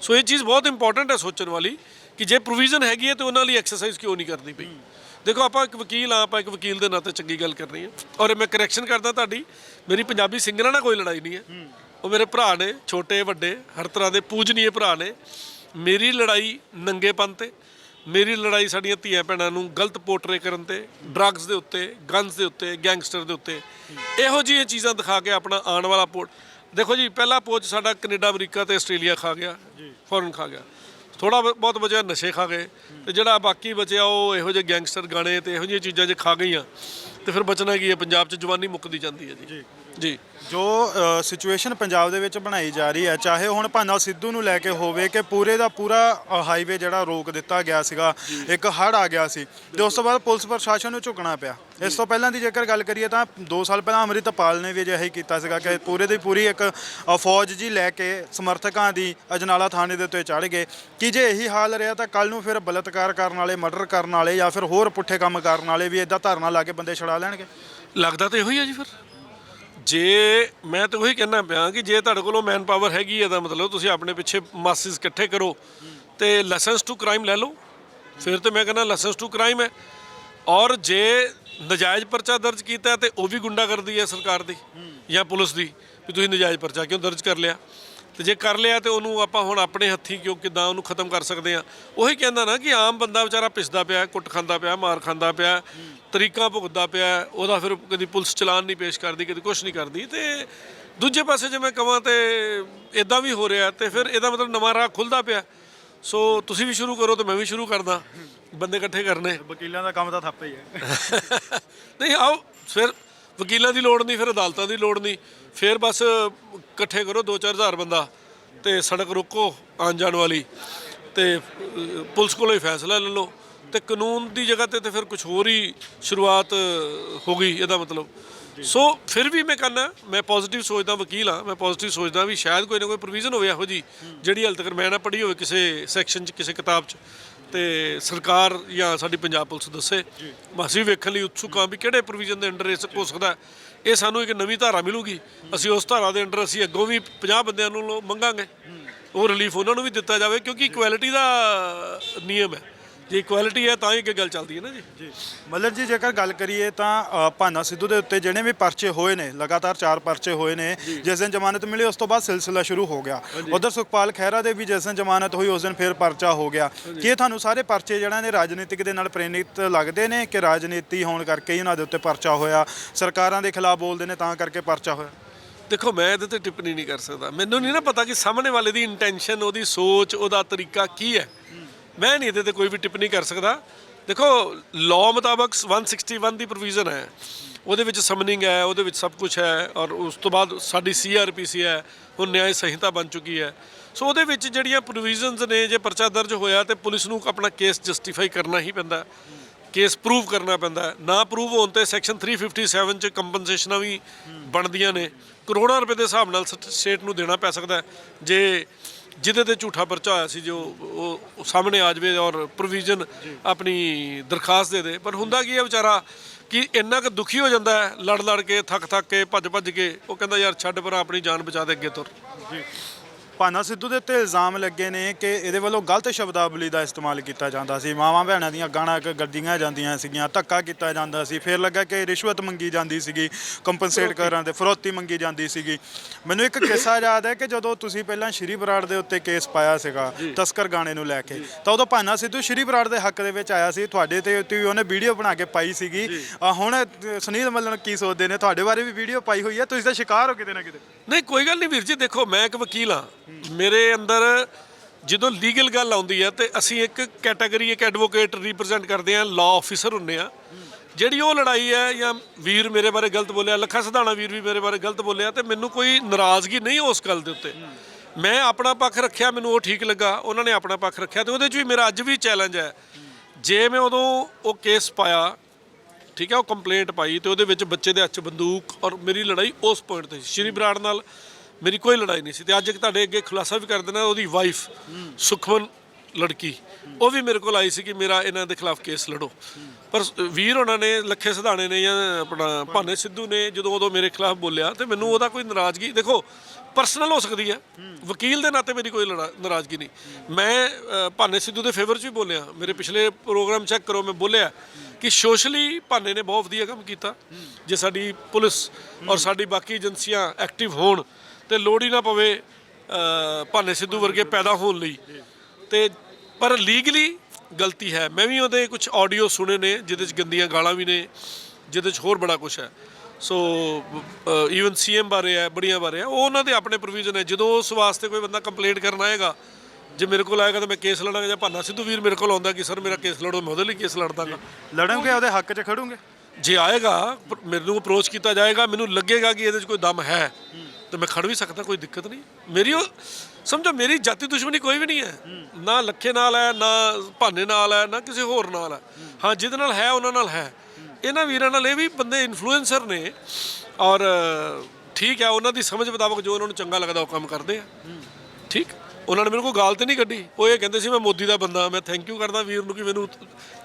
Speaker 2: ਸੋ ਇਹ ਚੀਜ਼ ਬਹੁਤ ਇੰਪੋਰਟੈਂਟ ਹੈ ਸੋਚਣ ਵਾਲੀ, ਕਿ ਜੇ ਪ੍ਰੋਵੀਜ਼ਨ ਹੈਗੀ ਹੈ, ਤੇ ਉਹਨਾਂ ਲਈ ਐਕਸਰਸਾਈਜ਼ ਕਿਉਂ ਨਹੀਂ ਕਰਨੀ ਪਈ? ਦੇਖੋ ਆਪਾਂ ਇੱਕ ਵਕੀਲ ਆ ਆਪਾਂ ਇੱਕ ਵਕੀਲ ਦੇ ਨਾਤੇ ਚੰਗੀ ਗੱਲ ਕਰਨੀ ਹੈ। ਔਰ ਮੈਂ ਕਰੈਕਸ਼ਨ ਕਰਦਾ ਤੁਹਾਡੀ ਮੇਰੀ ਪੰਜਾਬੀ ਸਿੰਗਰਾਂ ਨਾਲ ਕੋਈ ਲੜਾਈ ਨਹੀਂ ਹੈ। ਉਹ ਮੇਰੇ ਭਰਾ ਨੇ ਛੋਟੇ ਵੱਡੇ ਹਰ ਤਰ੍ਹਾਂ ਦੇ ਪੂਜਨੀਏ ਭਰਾ ਨੇ। ਮੇਰੀ ਲੜਾਈ ਨੰਗੇਪਨ ਤੇ ਮੇਰੀ ਲੜਾਈ ਸਾਡੀਆਂ ਧੀਆਂ ਭੈਣਾਂ ਨੂੰ ਗਲਤ ਪੋਰਟਰੇ ਕਰਨ ਤੇ ਡਰੱਗਸ ਦੇ ਉੱਤੇ ਗਨਸ ਦੇ ਉੱਤੇ ਗੈਂਗਸਟਰ ਦੇ ਉੱਤੇ। ਇਹੋ ਜਿਹੀਆਂ ਚੀਜ਼ਾਂ ਦਿਖਾ ਕੇ ਆਪਣਾ ਆਉਣ ਵਾਲਾ ਪੋਰਟ ਦੇਖੋ ਜੀ ਪਹਿਲਾ ਪੋਚ ਸਾਡਾ ਕੈਨੇਡਾ ਅਮਰੀਕਾ ਤੇ ਆਸਟ੍ਰੇਲੀਆ ਖਾ ਗਿਆ ਫੋਰਨ ਖਾ ਗਿਆ। ਥੋੜਾ ਬਹੁਤ ਬਚਿਆ ਨਸ਼ੇ ਖਾ ਗਏ ਤੇ ਜਿਹੜਾ ਬਾਕੀ ਬਚਿਆ ਉਹ ਇਹੋ ਜਿਹੇ ਗੈਂਗਸਟਰ ਗਾਣੇ ਤੇ ਇਹੋ ਜਿਹੀਆਂ ਚੀਜ਼ਾਂ ਜੇ ਖਾ ਗਈਆਂ, ਤੇ ਫਿਰ ਬਚਣਾ ਕੀ ਹੈ? ਪੰਜਾਬ 'ਚ ਜਵਾਨੀ ਮੁੱਕਦੀ ਜਾਂਦੀ ਹੈ ਜੀ। ਜੀ।
Speaker 1: ਜੋ ਸਿਚੁਏਸ਼ਨ ਪੰਜਾਬ ਦੇ ਵਿੱਚ ਬਣਾਈ ਜਾ ਰਹੀ ਹੈ ਚਾਹੇ ਹੁਣ ਭਾਨਾ ਸਿੱਧੂ ਨੂੰ ਲੈ ਕੇ ਹੋਵੇ ਕਿ ਪੂਰੇ ਦਾ ਪੂਰਾ ਹਾਈਵੇ ਜਿਹੜਾ ਰੋਕ ਦਿੱਤਾ ਗਿਆ ਸੀਗਾ ਇੱਕ ਹੜ ਆ ਗਿਆ ਸੀ ਤੇ ਉਸ ਤੋਂ ਬਾਅਦ ਪੁਲਿਸ ਪ੍ਰਸ਼ਾਸਨ ਨੂੰ ਝੁਕਣਾ ਪਿਆ। ਇਸ ਤੋਂ ਪਹਿਲਾਂ ਦੀ ਜੇਕਰ ਗੱਲ ਕਰੀਏ ਤਾਂ 2 ਸਾਲ ਪਹਿਲਾਂ ਅੰਮ੍ਰਿਤਪਾਲ ਨੇ ਵੀ ਅਜਿਹਾ ਹੀ ਕੀਤਾ ਸੀਗਾ ਕਿ ਪੂਰੇ ਦੀ ਪੂਰੀ ਇੱਕ ਫੌਜ ਜੀ ਲੈ ਕੇ ਸਮਰਥਕਾਂ ਦੀ ਅਜਨਾਲਾ ਥਾਣੇ ਦੇ ਉੱਤੇ ਚੜ੍ਹ ਗਏ। ਕਿ ਜੇ ਇਹੀ ਹਾਲ ਰਿਹਾ ਤਾਂ ਕੱਲ ਨੂੰ ਫਿਰ ਬਲਤਕਾਰ ਕਰਨ ਵਾਲੇ ਮਰਡਰ ਕਰਨ ਵਾਲੇ ਜਾਂ ਫਿਰ ਹੋਰ ਪੁੱਠੇ ਕੰਮ ਕਰਨ ਵਾਲੇ ਵੀ ਇਦਾਂ ਧਰਨਾ ਲਾ ਕੇ ਬੰਦੇ ਛੁਡਾ ਲੈਣਗੇ?
Speaker 2: ਲੱਗਦਾ ਤਾਂ ਇਹੋ ਹੀ ਹੈ ਜੀ ਫਿਰ। ਜੇ ਮੈਂ ਤਾਂ ਉਹੀ ਕਹਿਣਾ ਪਿਆ ਕਿ ਜੇ ਤੁਹਾਡੇ ਕੋਲੋਂ ਮੈਨ ਪਾਵਰ ਹੈਗੀ ਹੈ ਤਾਂ ਮਤਲਬ ਤੁਸੀਂ ਆਪਣੇ ਪਿੱਛੇ ਮਾਸਿਸ ਇਕੱਠੇ ਕਰੋ ਤੇ ਲਾਇਸੈਂਸ ਟੂ ਕ੍ਰਾਈਮ ਲੈ ਲਓ। ਫਿਰ ਤੇ ਮੈਂ ਕਹਿੰਦਾ ਲਾਇਸੈਂਸ ਟੂ ਕ੍ਰਾਈਮ ਹੈ। ਔਰ ਜੇ ਨਜਾਇਜ਼ ਪਰਚਾ ਦਰਜ ਕੀਤਾ ਹੈ ਤੇ ਉਹ ਵੀ ਗੁੰਡਾਗਰਦੀ ਹੈ ਸਰਕਾਰ ਦੀ ਜਾਂ ਪੁਲਿਸ ਦੀ ਵੀ ਤੁਸੀਂ ਨਜਾਇਜ਼ ਪਰਚਾ ਕਿਉਂ ਦਰਜ ਕਰ ਲਿਆ? ਤੇ ਜੇ ਕਰ ਲਿਆ ਤੇ ਉਹਨੂੰ ਆਪਾਂ ਹੁਣ ਆਪਣੇ ਹੱਥੀ ਕਿਉਂ ਕਿਦਾਂ ਉਹਨੂੰ ਖਤਮ ਕਰ ਸਕਦੇ ਆ ਉਹੀ ਕਹਿੰਦਾ ਨਾ ਕਿ ਆਮ ਬੰਦਾ ਵਿਚਾਰਾ ਪਿਸਦਾ ਪਿਆ ਕੁੱਟ ਖਾਂਦਾ ਪਿਆ ਮਾਰ ਖਾਂਦਾ ਪਿਆ ਤਰੀਕਾ ਭੁਗਤਦਾ ਪਿਆ ਉਹਦਾ ਫਿਰ ਕਦੀ ਪੁਲਿਸ ਚਲਾਨ ਨਹੀਂ ਪੇਸ਼ ਕਰਦੀ ਕਦੀ ਕੁਝ ਨਹੀਂ ਕਰਦੀ। ਤੇ ਦੂਜੇ ਪਾਸੇ ਜੇ ਮੈਂ ਕਹਾਂ ਤੇ ਇਦਾਂ ਵੀ ਹੋ ਰਿਹਾ ਤੇ ਫਿਰ ਇਹਦਾ ਮਤਲਬ ਨਵਾਂ ਰਾਹ ਖੁੱਲਦਾ ਪਿਆ। ਸੋ ਤੁਸੀਂ ਵੀ ਸ਼ੁਰੂ ਕਰੋ ਤੇ ਮੈਂ ਵੀ ਸ਼ੁਰੂ ਕਰਦਾ। ਬੰਦੇ ਇਕੱਠੇ ਕਰਨੇ।
Speaker 1: ਵਕੀਲਾਂ ਦਾ ਕੰਮ ਤਾਂ ਥੱਪ ਹੀ ਹੈ।
Speaker 2: ਨਹੀਂ ਆਓ ਫਿਰ ਵਕੀਲਾਂ ਦੀ ਲੋੜ ਨਹੀਂ, ਫਿਰ ਅਦਾਲਤਾਂ ਦੀ ਲੋੜ ਨਹੀਂ। ਫਿਰ ਬਸ ਇਕੱਠੇ ਕਰੋ 2-4 ਹਜ਼ਾਰ ਬੰਦਾ ਤੇ ਸੜਕ ਰੋਕੋ ਆਉਣ ਜਾਣ ਵਾਲੀ ਤੇ ਪੁਲਿਸ ਕੋਲੋਂ ਹੀ ਫੈਸਲਾ ਲੈ ਲਓ। ਤੇ ਕਾਨੂੰਨ ਦੀ ਜਗ੍ਹਾ ਤੇ ਤੇ ਫਿਰ ਕੁਝ ਹੋਰ ਹੀ ਸ਼ੁਰੂਆਤ ਹੋ ਗਈ ਇਹਦਾ ਮਤਲਬ। ਸੋ ਫਿਰ ਵੀ ਮੈਂ ਕਹਿੰਦਾ, ਮੈਂ ਪੋਜ਼ਿਟਿਵ ਸੋਚਦਾ ਵਕੀਲ ਹਾਂ, ਮੈਂ ਪੋਜ਼ਿਟਿਵ ਸੋਚਦਾ ਵੀ ਸ਼ਾਇਦ ਕੋਈ ਨਾ ਕੋਈ ਪ੍ਰੋਵੀਜ਼ਨ ਹੋਵੇ ਇਹੋ ਜੀ ਜਿਹੜੀ ਹਾਲੇ ਤੱਕ ਮੈਂ ਨਾ ਪੜ੍ਹੀ ਹੋਵੇ ਕਿਸੇ ਸੈਕਸ਼ਨ 'ਚ, ਕਿਸੇ ਕਿਤਾਬ 'ਚ। ਤੇ ਸਰਕਾਰ ਜਾਂ ਸਾਡੀ ਪੰਜਾਬ ਪੁਲਿਸ ਦੱਸੇ ਅਸੀਂ ਵੇਖਣ ਲਈ ਉਤਸੁਕ ਹਾਂ ਵੀ ਕਿਹੜੇ ਪ੍ਰੋਵੀਜ਼ਨ ਦੇ ਅੰਡਰ ਇਹ ਹੋ ਸਕਦਾ। ਇਹ ਸਾਨੂੰ ਇੱਕ ਨਵੀਂ ਧਾਰਾ ਮਿਲੂਗੀ। ਅਸੀਂ ਉਸ ਧਾਰਾ ਦੇ ਅੰਡਰ ਅਸੀਂ ਅੱਗੋਂ ਵੀ 50 ਬੰਦਿਆਂ ਨੂੰ ਮੰਗਾਂਗੇ। ਉਹ ਰਿਲੀਫ ਉਹਨਾਂ ਨੂੰ ਵੀ ਦਿੱਤਾ ਜਾਵੇ ਕਿਉਂਕਿ ਇਕੁਐਲਿਟੀ ਦਾ ਨਿਯਮ ਹੈ। ਜੇ ਇਕੁਐਲਿਟੀ ਹੈ ਤਾਂ ਹੀ ਅੱਗੇ ਗੱਲ ਚੱਲਦੀ ਹੈ ਨਾ ਜੀ।
Speaker 1: ਜੀ। ਮੱਲਰ ਜੀ ਜੇਕਰ ਗੱਲ ਕਰੀਏ ਤਾਂ ਭਾਨਾ ਸਿੱਧੂ ਦੇ ਉੱਤੇ ਜਿਹੜੇ ਵੀ ਪਰਚੇ ਹੋਏ ਨੇ ਲਗਾਤਾਰ ਚਾਰ ਪਰਚੇ ਹੋਏ ਨੇ ਜਿਸ ਦਿਨ ਜ਼ਮਾਨਤ ਮਿਲੀ ਉਸ ਤੋਂ ਬਾਅਦ ਸਿਲਸਿਲਾ ਸ਼ੁਰੂ ਹੋ ਗਿਆ। ਉਧਰ ਸੁਖਪਾਲ ਖਹਿਰਾ ਦੇ ਵੀ ਜਿਸ ਦਿਨ ਜ਼ਮਾਨਤ ਹੋਈ ਉਸ ਦਿਨ ਫਿਰ ਪਰਚਾ ਹੋ ਗਿਆ। ਕੀ ਤੁਹਾਨੂੰ ਸਾਰੇ ਪਰਚੇ ਜਿਹੜਾ ਨੇ ਰਾਜਨੀਤਿਕ ਦੇ ਨਾਲ ਪ੍ਰੇਰਿਤ ਲੱਗਦੇ ਨੇ ਕਿ ਰਾਜਨੀਤੀ ਹੋਣ ਕਰਕੇ ਹੀ ਉਹਨਾਂ ਦੇ ਉੱਤੇ ਪਰਚਾ ਹੋਇਆ? ਸਰਕਾਰਾਂ ਦੇ ਖਿਲਾਫ ਬੋਲਦੇ ਨੇ ਤਾਂ ਕਰਕੇ ਪਰਚਾ ਹੋਇਆ?
Speaker 2: ਦੇਖੋ ਮੈਂ ਇਹਦੇ ਤੇ ਟਿੱਪਣੀ ਨਹੀਂ ਕਰ ਸਕਦਾ। ਮੈਨੂੰ ਨਹੀਂ ਨਾ ਪਤਾ ਕਿ ਸਾਹਮਣੇ ਵਾਲੇ ਦੀ ਇੰਟੈਂਸ਼ਨ ਉਹਦੀ ਸੋਚ ਉਹਦਾ ਤਰੀਕਾ ਕੀ ਹੈ। ਮੈਂ ਨਹੀਂ ਇਹਦੇ ਤੇ ਕੋਈ ਵੀ ਟਿੱਪਣੀ ਕਰ ਸਕਦਾ। ਦੇਖੋ ਲਾਅ ਮੁਤਾਬਕ 161 ਦੀ ਪ੍ਰੋਵੀਜ਼ਨ ਹੈ। ਉਹਦੇ ਵਿੱਚ ਸਮਨਿੰਗ ਹੈ, ਉਹਦੇ ਵਿੱਚ ਸਭ ਕੁਝ ਹੈ ਔਰ ਉਸ ਤੋਂ ਬਾਅਦ ਸਾਡੀ ਸੀਆਰਪੀਸੀ ਹੈ, ਹੁਣ ਨਿਆਂ ਸੰਹਿਤਾ ਬਣ ਚੁੱਕੀ ਹੈ। ਸੋ ਉਹਦੇ ਵਿੱਚ ਜਿਹੜੀਆਂ ਪ੍ਰੋਵੀਜ਼ਨਸ ਨੇ, ਜੇ ਪਰਚਾ ਦਰਜ ਹੋਇਆ ਤੇ ਪੁਲਿਸ ਨੂੰ ਆਪਣਾ ਕੇਸ ਜਸਟੀਫਾਈ ਕਰਨਾ ਹੀ ਪੈਂਦਾ। ਕੇਸ ਪ੍ਰੂਵ ਕਰਨਾ ਪੈਂਦਾ। ਨਾ ਪ੍ਰੂਵ ਹੋਣ ਤੇ ਸੈਕਸ਼ਨ 357 ਚ ਕੰਪਨਸੇਸ਼ਨਾਂ ਵੀ ਬਣਦੀਆਂ ਨੇ। ਕਰੋੜਾਂ ਰੁਪਏ ਦੇ ਹਿਸਾਬ ਨਾਲ ਸਟੇਟ ਨੂੰ ਦੇਣਾ ਪੈ ਸਕਦਾ ਜੇ ਜਿਹਦੇ ਤੇ ਝੂਠਾ ਪਰਚਾ ਹੋਇਆ ਸੀ ਜੋ ਉਹ ਸਾਹਮਣੇ ਆ ਜਾਵੇ ਔਰ ਪ੍ਰੋਵੀਜ਼ਨ ਆਪਣੀ ਦਰਖਾਸਤ ਦੇ ਦੇ। ਪਰ ਹੁੰਦਾ ਕੀ ਹੈ ਵਿਚਾਰਾ ਕਿ ਇੰਨਾ ਕੁ ਦੁਖੀ ਹੋ ਜਾਂਦਾ ਹੈ ਲੜ ਲੜ ਕੇ ਥੱਕ ਥੱਕ ਕੇ ਭੱਜ ਭੱਜ ਕੇ ਉਹ ਕਹਿੰਦਾ ਯਾਰ ਛੱਡ ਪਰ ਆਪਣੀ ਜਾਨ ਬਚਾ ਦੇ ਅੱਗੇ ਤੁਰ।
Speaker 1: ਭਾਨਾ ਸਿੱਧੂ ਦੇ ਉੱਤੇ ਇਲਜ਼ਾਮ ਲੱਗੇ ਨੇ ਕਿ ਇਹਦੇ ਵੱਲੋਂ ਗਲਤ ਸ਼ਬਦਾਵਲੀ ਦਾ ਇਸਤੇਮਾਲ ਕੀਤਾ ਜਾਂਦਾ ਸੀ। ਮਾਵਾਂ ਭੈਣਾਂ ਦੀਆਂ ਗਾਣਾ ਕ ਗੱਡੀਆਂ ਜਾਂਦੀਆਂ ਸੀਗੀਆਂ ਧੱਕਾ ਕੀਤਾ ਜਾਂਦਾ ਸੀ। ਫਿਰ ਲੱਗਾ ਕਿ ਰਿਸ਼ਵਤ ਮੰਗੀ ਜਾਂਦੀ ਸੀਗੀ ਕੰਪਨਸੇਟ ਕਰਨ ਦੇ ਫਰੋਤੀ ਮੰਗੀ ਜਾਂਦੀ ਸੀਗੀ। ਮੈਨੂੰ ਇੱਕ ਕਿੱਸਾ ਯਾਦ ਹੈ ਕਿ ਜਦੋਂ ਤੁਸੀਂ ਪਹਿਲਾਂ ਸ਼੍ਰੀ ਬਰਾੜ ਦੇ ਉੱਤੇ ਕੇਸ ਪਾਇਆ ਸੀਗਾ ਤਸਕਰ ਗਾਣੇ ਨੂੰ ਲੈ ਕੇ ਤਾਂ ਉਦੋਂ ਭਾਨਾ ਸਿੱਧੂ ਸ਼੍ਰੀ ਬਰਾੜ ਦੇ ਹੱਕ ਦੇ ਵਿੱਚ ਆਇਆ ਸੀ। ਤੁਹਾਡੇ ਤੇ ਉੱਤੇ ਵੀ ਉਹਨੇ ਵੀਡੀਓ ਬਣਾ ਕੇ ਪਾਈ ਸੀਗੀ। ਹੁਣ ਸੁਨੀਲ ਮੱਲਨ ਕੀ ਸੋਚਦੇ ਨੇ? ਤੁਹਾਡੇ ਬਾਰੇ ਵੀ ਵੀਡੀਓ ਪਾਈ ਹੋਈ ਹੈ। ਤੁਸੀਂ ਤਾਂ ਸ਼ਿਕਾਰ ਹੋ ਕਿਤੇ ਨਾ ਕਿਤੇ।
Speaker 2: ਨਹੀਂ ਕੋਈ ਗੱਲ ਨਹੀਂ ਵੀਰ ਜੀ ਦੇਖੋ ਮੈਂ ਇੱਕ ਵਕੀਲ ਹਾਂ। ਮੇਰੇ ਅੰਦਰ ਜਦੋਂ ਲੀਗਲ ਗੱਲ ਆਉਂਦੀ ਹੈ ਤੇ ਅਸੀਂ ਇੱਕ ਕੈਟਾਗਰੀ, ਇੱਕ ਐਡਵੋਕੇਟ ਰਿਪਰੈਜ਼ੈਂਟ ਕਰਦੇ ਆ ਲਾਅ ਆਫੀਸਰ ਹੁੰਨੇ ਆ। ਜਿਹੜੀ ਉਹ ਲੜਾਈ ਹੈ ਜਾਂ ਵੀਰ ਮੇਰੇ ਬਾਰੇ ਗਲਤ ਬੋਲਿਆ, ਲੱਖਾ ਸਧਾਣਾ ਵੀਰ ਵੀ ਮੇਰੇ ਬਾਰੇ ਗਲਤ ਬੋਲਿਆ, ਤੇ ਮੈਨੂੰ ਕੋਈ ਨਾਰਾਜ਼ਗੀ ਨਹੀਂ ਉਸ ਗੱਲ ਦੇ ਉੱਤੇ। ਮੈਂ ਆਪਣਾ ਪੱਖ ਰੱਖਿਆ, ਮੈਨੂੰ ਉਹ ਠੀਕ ਲੱਗਾ, ਉਹਨਾਂ ਨੇ ਆਪਣਾ ਪੱਖ ਰੱਖਿਆ, ਤੇ ਉਹਦੇ 'ਚ ਵੀ ਮੇਰਾ ਅੱਜ ਵੀ ਚੈਲੰਜ ਹੈ ਜੇ ਮੈਂ ਉਦੋਂ ਉਹ ਕੇਸ ਪਾਇਆ, ਠੀਕ ਹੈ ਉਹ ਕੰਪਲੇਂਟ ਪਾਈ, ਤੇ ਉਹਦੇ ਵਿੱਚ ਬੱਚੇ ਦੇ ਹੱਥ ਬੰਦੂਕ ਔਰ ਮੇਰੀ ਲੜਾਈ ਉਸ ਪੁਆਇੰਟ ਤੇ ਸੀ। ਸ਼੍ਰੀ ਬਰਾੜ ਨਾਲ ਮੇਰੀ ਕੋਈ ਲੜਾਈ ਨਹੀਂ ਸੀ ਤੇ ਅੱਜ ਇੱਕ ਤੁਹਾਡੇ ਅੱਗੇ ਖੁਲਾਸਾ ਵੀ ਕਰ ਦੇਣਾ, ਉਹਦੀ ਵਾਈਫ ਸੁਖਮਨ ਲੜਕੀ, ਉਹ ਵੀ ਮੇਰੇ ਕੋਲ ਆਈ ਸੀ ਕਿ ਮੇਰਾ ਇਹਨਾਂ ਦੇ ਖਿਲਾਫ ਕੇਸ ਲੜੋ। ਪਰ ਵੀਰ ਉਹਨਾਂ ਨੇ ਲੱਖੇ ਸਿਧਾਣੇ ਨੇ ਜਾਂ ਆਪਣਾ ਭਾਨੇ ਸਿੱਧੂ ਨੇ ਜਦੋਂ ਉਦੋਂ ਮੇਰੇ ਖਿਲਾਫ ਬੋਲਿਆ ਤੇ ਮੈਨੂੰ ਉਹਦਾ ਕੋਈ ਨਾਰਾਜ਼ਗੀ, ਦੇਖੋ ਪਰਸਨਲ ਹੋ ਸਕਦੀ ਹੈ। ਵਕੀਲ ਦੇ ਨਾਤੇ ਮੇਰੀ ਕੋਈ ਲੜਾ- ਨਾਰਾਜ਼ਗੀ ਨਹੀਂ। ਮੈਂ ਭਾਨੇ ਸਿੱਧੂ ਦੇ ਫੇਵਰ 'ਚ ਵੀ ਬੋਲਿਆ। ਮੇਰੇ ਪਿਛਲੇ ਪ੍ਰੋਗਰਾਮ ਚੈੱਕ ਕਰੋ, ਮੈਂ ਬੋਲਿਆ ਕਿ ਸੋਸ਼ਲੀ ਭਾਨੇ ਨੇ ਬਹੁਤ ਵਧੀਆ ਕੰਮ ਕੀਤਾ। ਜੇ ਸਾਡੀ ਪੁਲਿਸ ਔਰ ਸਾਡੀ ਬਾਕੀ ਏਜੰਸੀਆਂ ਐਕਟਿਵ ਹੋਣ ਤੇ ਲੋੜ ਹੀ ਨਾ ਪਵੇ ਭਾਨੇ ਸਿੱਧੂ ਵਰਗੇ ਪੈਦਾ ਹੋਣ ਲਈ। ਤੇ ਪਰ ਲੀਗਲੀ ਗਲਤੀ ਹੈ। ਮੈਂ ਵੀ ਉਹਦੇ ਕੁਝ ਆਡੀਓ ਸੁਣੇ ਨੇ ਜਿਹਦੇ ਚ ਗੰਦੀਆਂ ਗਾਲਾਂ ਵੀ ਨੇ ਜਿਹਦੇ ਚ ਹੋਰ ਬੜਾ ਕੁਝ ਹੈ। ਸੋ ਈਵਨ ਸੀਐਮ ਬਾਰੇ ਹੈ ਬੜੀਆਂ ਬਾਰੇ ਹੈ। ਉਹ ਉਹਨਾਂ ਦੇ ਆਪਣੇ ਪ੍ਰੋਵੀਜ਼ਨ ਹੈ। ਜਦੋਂ ਉਸ ਵਾਸਤੇ ਕੋਈ ਬੰਦਾ ਕੰਪਲੇਂਟ ਕਰਨ ਆਏਗਾ ਜੇ ਮੇਰੇ ਕੋਲ ਆਏਗਾ ਤਾਂ ਮੈਂ ਕੇਸ ਲੜਾਂਗਾ ਜਾਂ ਭਾਨਾ ਸਿੱਧੂ ਵੀਰ ਮੇਰੇ ਕੋਲ ਆਉਂਦਾ ਕਿ ਸਰ ਮੇਰਾ ਕੇਸ ਲੜੋ ਮੈਂ ਉਹਦੇ ਲਈ ਕੇਸ ਲੜ ਦਾਂਗਾ।
Speaker 1: ਲੜੋਗੇ ਉਹਦੇ ਹੱਕ 'ਚ ਖੜੋਗੇ?
Speaker 2: ਜੇ ਆਏਗਾ ਮੈਨੂੰ ਅਪਰੋਚ ਕੀਤਾ ਜਾਏਗਾ ਮੈਨੂੰ ਲੱਗੇਗਾ ਕਿ ਇਹਦੇ 'ਚ ਕੋਈ ਦਮ ਹੈ। ਤੇ ਮੈਂ ਖੜ ਵੀ ਸਕਦਾ, ਕੋਈ ਦਿੱਕਤ ਨਹੀਂ। ਮੇਰੀ ਉਹ, ਸਮਝੋ, ਮੇਰੀ ਜਾਤੀ ਦੁਸ਼ਮਣੀ ਕੋਈ ਵੀ ਨਹੀਂ ਹੈ। ਨਾ ਲੱਖੇ ਨਾਲ ਹੈ, ਨਾ ਭਾਨੇ ਨਾਲ ਹੈ, ਨਾ ਕਿਸੇ ਹੋਰ ਨਾਲ ਹੈ। ਹਾਂ, ਜਿਹਦੇ ਨਾਲ ਹੈ, ਉਹਨਾਂ ਨਾਲ ਹੈ। ਇਹਨਾਂ ਵੀਰਾਂ ਨਾਲ ਇਹ ਵੀ ਬੰਦੇ ਇਨਫਲੂਐਂਸਰ ਨੇ ਔਰ, ਠੀਕ ਹੈ, ਉਹਨਾਂ ਦੀ ਸਮਝ ਮੁਤਾਬਕ ਜੋ ਉਹਨਾਂ ਨੂੰ ਚੰਗਾ ਲੱਗਦਾ, ਉਹ ਕੰਮ ਕਰਦੇ ਆ। ਠੀਕ? ਉਹਨਾਂ ਨੇ ਮੈਨੂੰ ਕੋਈ ਗਾਲ ਤੇ ਨਹੀਂ ਕੱਢੀ। ਉਹ ਇਹ ਕਹਿੰਦੇ ਸੀ, ਮੈਂ ਮੋਦੀ ਦਾ ਬੰਦਾ, ਮੈਂ ਥੈਂਕ ਯੂ ਕਰਦਾ ਵੀਰ ਨੂੰ ਕਿ ਮੈਨੂੰ